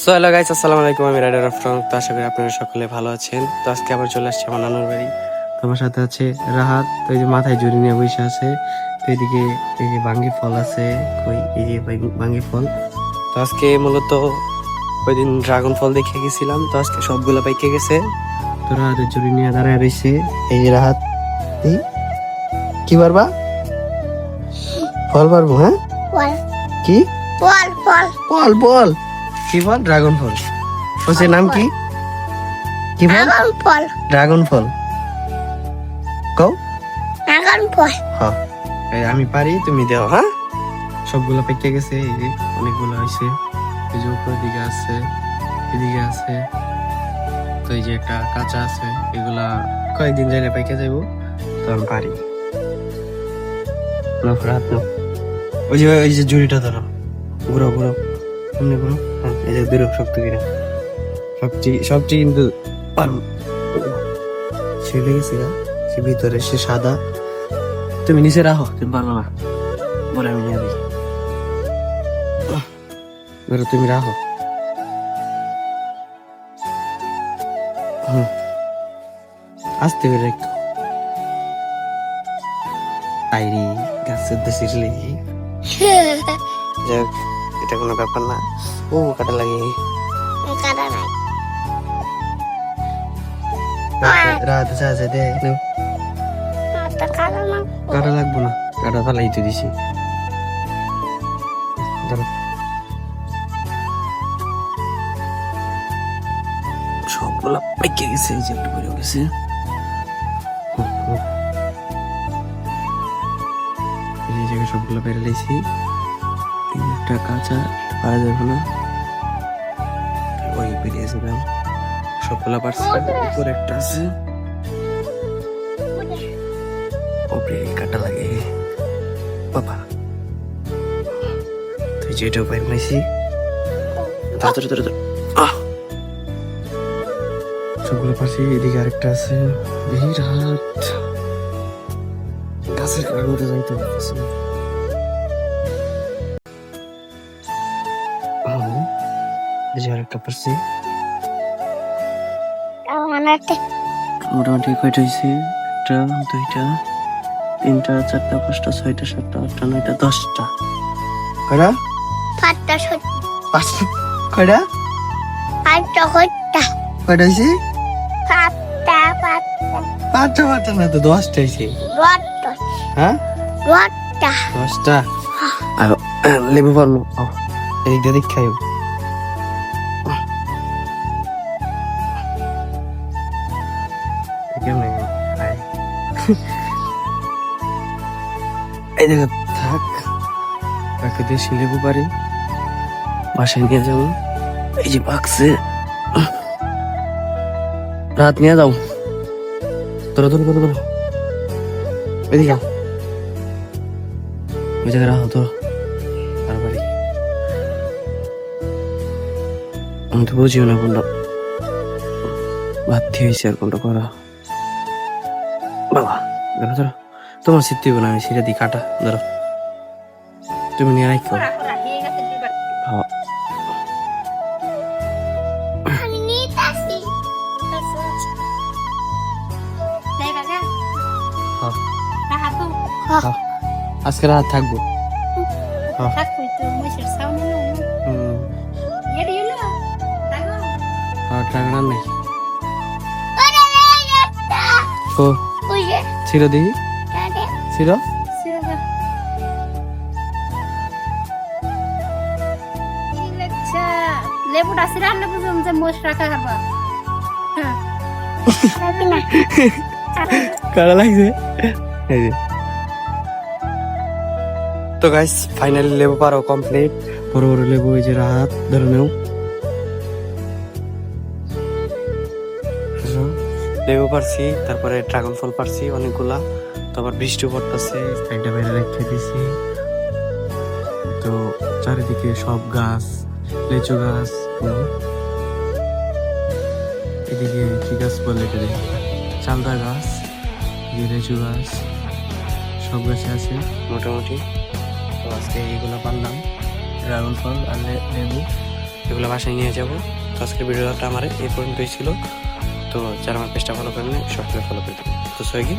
So hello guys আসসালামু আলাইকুম আমি রাইডার আফটার তো আশা করি আপনারা সকলে ভালো আছেন। তো আজকে আবার চলে আসছি আমার নানুর বাড়ি। তো আমার সাথে আছে রাহাত তো এই যে মাথায় জুড়ি নিয়ে বসে আছে। তো এদিকে এই যে বাঙ্গি ফল আছে কই এই যে বাঙ্গি- ফল। তো আজকে মূলত ওই দিন ড্রাগন ফল দেখে গেছিলাম তো আজকে সবগুলো পাইকে গেছে। তো রাহাতের জুড়ি নিয়ে দাঁড়ায় রয়েছে এই যে রাহাত কি পারবা? ফল পারব হ্যাঁ? ফল। কি? ফল ফল। ফল বল কি ফল ড্রাগন ফল ওসে নাম কি? কি ফল ফল ড্রাগন ফল কও? আগান ফল হ্যাঁ আমি পারি তুমি দাও হ্যাঁ? সবগুলো পেকে গেছে এই যে অনেকগুলো হয়েছে এই যে উপরের দিকে আছে এদিকে আছে। তো এই যে একটা কাঁচা আছে এগুলা কয়েকদিন যাইলে পেকে যাব তো আমি পারি। ওই যে ওই যে ঝুড়িটা ধরো। ঘুরো ঘুরো। সামনে ঘুরো হ্যাঁ এই যে ধরো শক্ত করে সবটি সবটি কিন্তু সে লেগেছে সে ভিতরে সে সাদা। তুমি নিচে রাখো তুমি পারো না। বলে আমি নিয়ে এবার তুমি রাখো। হুম। আসতে পেরে একটু আইরি গাছের দেশে লেগে। যাক। এটা কোনো ব্যাপার না। ও কাটা লাগে। কাটা নাই। রাত আছে দে কাটা লাগবো না। কাটা ফালাই তো দিছি। সবগুলা পেকে গেছে এই যে একটু বেরো গেছে। এই জায়গায় সবগুলো বেড়ে একটা কাঁচা পারা যাবে না। ওই বেরিয়েছিলাম সবগুলা পারছি উপরে একটা আছে। ওপরে কাটা লাগে। বাবা। তুই যেটা উপায় বানাইছি তাড়াতাড়ি তাড়াতাড়ি আহ! সবগুলো পাশে এদিকে আরেকটা আছে। রাত গাছের কারণে যাইতে পারতেছি এই যে আরেকটা পারছি। মোটামুটি কয়টা হয়েছে একটা দুইটা তিনটা চারটা পাঁচটা ছয়টা সাতটা আটটা নয়টা দশটা। কয়টা? পাঁচটা পাঁচটা কয়টা? পাঁচটা হত্যা কয়টা হয়েছে পাঁচটা পাঁচটা। পাঁচটা পাঁচটা না তো দশটা হয়েছে রত্ত হ্যাঁ? রত্তা দশটা। আর আহ, লেবু পারল। এদিক দিয়ে এই দেখো, থাক। কাকে দেশি লেবু পারি বাসায় নিয়ে যাব। এই যে বাক্সে। রাত নিয়ে যাও। ধরো ধরো ধরো ধরো। এদিকে। ওই জায়গায় তারপরে আমি তো বুঝিও না কোনটা বাধ্য হয়েছে আর কোনটা করা। বাবা। ধরো ধরো। তোমার সিদ্ধ হইব না আমি সিরে দিই কাটা ধরো। তুমি নিয়ে রাখো হ্যাঁ। আমি নিতাছি দেখ বাবা। হ্যাঁ। রাহাতু হ্যাঁ। আজকে রাত থাকব। হ্যাঁ। থাকুই তো মশের সামনে না হুম। এর ইলো তাগো হ্যাঁ ট্রাগনার নাই ছিল দিই। লেবুটা লেবু রাখা হ্যাঁ। খাবি কারা লাগছে? এই যে। তো গাইস ফাইনালি লেবু পারো কমপ্লিট বড় বড় লেবু এই যে রাত ধরে নেও। লেবু পারছি, তারপরে ড্রাগন ফল পারছি অনেকগুলা। তো আবার বৃষ্টি পড়তেছে, সাইডে বাইরে রেখে দিছি তো চারিদিকে সব গাছ, লিচু গাছ এদিকে কি গাছ বলে এটাকে? চালদা গাছ লিচু গাছ, সব গাছে আছে। মোটামুটি। তো আজকে এইগুলো পারলাম ড্রাগন ফল আর লেবু। এগুলো বাসায় নিয়ে যাব। তো আজকের ভিডিওটা আমার এই পর্যন্তই ছিল। তো যারা আমার পেজটা ফলো করেন সবসময় ফলো করে দেবেন তো সোয়েগি.